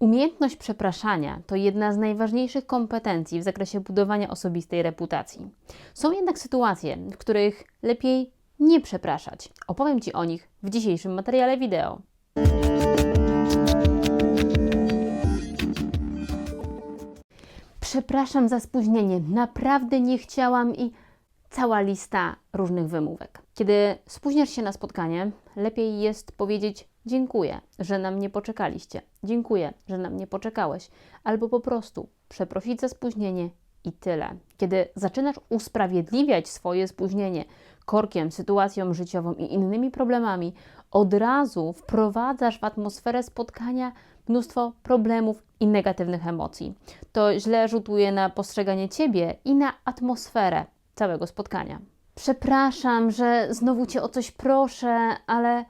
Umiejętność przepraszania to jedna z najważniejszych kompetencji w zakresie budowania osobistej reputacji. Są jednak sytuacje, w których lepiej nie przepraszać. Opowiem Ci o nich w dzisiejszym materiale wideo. Przepraszam za spóźnienie, naprawdę nie chciałam i cała lista różnych wymówek. Kiedy spóźniasz się na spotkanie, lepiej jest powiedzieć dziękuję, że na mnie poczekaliście, dziękuję, że na mnie poczekałeś, albo po prostu przeprosić za spóźnienie i tyle. Kiedy zaczynasz usprawiedliwiać swoje spóźnienie korkiem, sytuacją życiową i innymi problemami, od razu wprowadzasz w atmosferę spotkania mnóstwo problemów i negatywnych emocji. To źle rzutuje na postrzeganie ciebie i na atmosferę całego spotkania. Przepraszam, że znowu cię o coś proszę, ale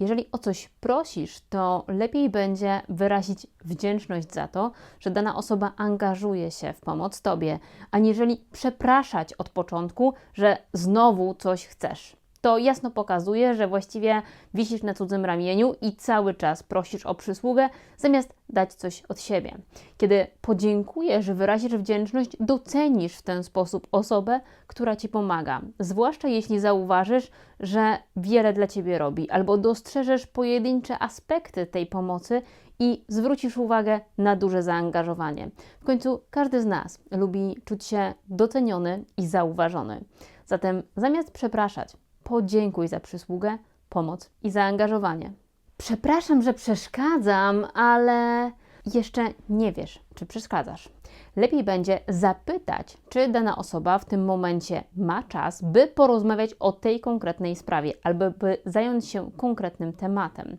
jeżeli o coś prosisz, to lepiej będzie wyrazić wdzięczność za to, że dana osoba angażuje się w pomoc tobie, aniżeli przepraszać od początku, że znowu coś chcesz. To jasno pokazuje, że właściwie wisisz na cudzym ramieniu i cały czas prosisz o przysługę, zamiast dać coś od siebie. Kiedy podziękujesz, wyrazisz wdzięczność, docenisz w ten sposób osobę, która ci pomaga. Zwłaszcza jeśli zauważysz, że wiele dla ciebie robi, albo dostrzeżesz pojedyncze aspekty tej pomocy i zwrócisz uwagę na duże zaangażowanie. W końcu każdy z nas lubi czuć się doceniony i zauważony. Zatem zamiast przepraszać, podziękuj za przysługę, pomoc i zaangażowanie. Przepraszam, że przeszkadzam, ale jeszcze nie wiesz, czy przeszkadzasz. Lepiej będzie zapytać, czy dana osoba w tym momencie ma czas, by porozmawiać o tej konkretnej sprawie albo by zająć się konkretnym tematem.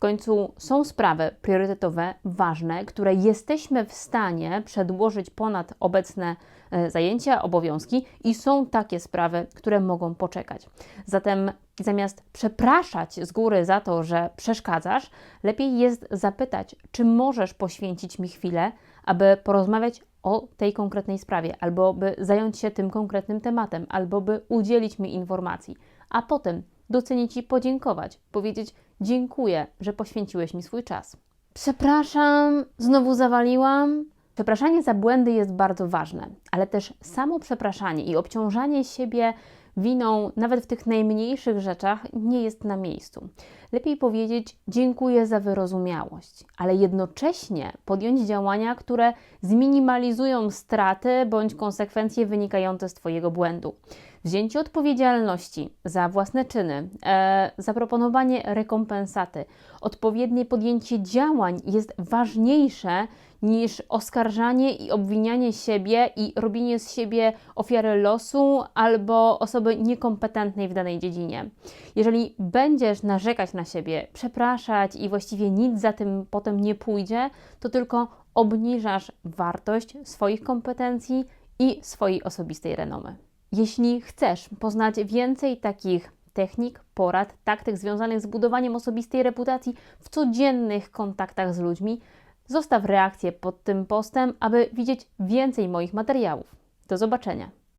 W końcu są sprawy priorytetowe, ważne, które jesteśmy w stanie przedłożyć ponad obecne e, zajęcia, obowiązki, i są takie sprawy, które mogą poczekać. Zatem zamiast przepraszać z góry za to, że przeszkadzasz, lepiej jest zapytać, czy możesz poświęcić mi chwilę, aby porozmawiać o tej konkretnej sprawie, albo by zająć się tym konkretnym tematem, albo by udzielić mi informacji, a potem docenić i podziękować, powiedzieć dziękuję, że poświęciłeś mi swój czas. Przepraszam, znowu zawaliłam. Przepraszanie za błędy jest bardzo ważne, ale też samo przepraszanie i obciążanie siebie winą, nawet w tych najmniejszych rzeczach, nie jest na miejscu. Lepiej powiedzieć dziękuję za wyrozumiałość, ale jednocześnie podjąć działania, które zminimalizują straty bądź konsekwencje wynikające z Twojego błędu. Wzięcie odpowiedzialności za własne czyny, e, zaproponowanie rekompensaty, odpowiednie podjęcie działań jest ważniejsze niż oskarżanie i obwinianie siebie i robienie z siebie ofiary losu albo osoby niekompetentnej w danej dziedzinie. Jeżeli będziesz narzekać na siebie, przepraszać i właściwie nic za tym potem nie pójdzie, to tylko obniżasz wartość swoich kompetencji i swojej osobistej renomy. Jeśli chcesz poznać więcej takich technik, porad, taktyk związanych z budowaniem osobistej reputacji w codziennych kontaktach z ludźmi, zostaw reakcję pod tym postem, aby widzieć więcej moich materiałów. Do zobaczenia.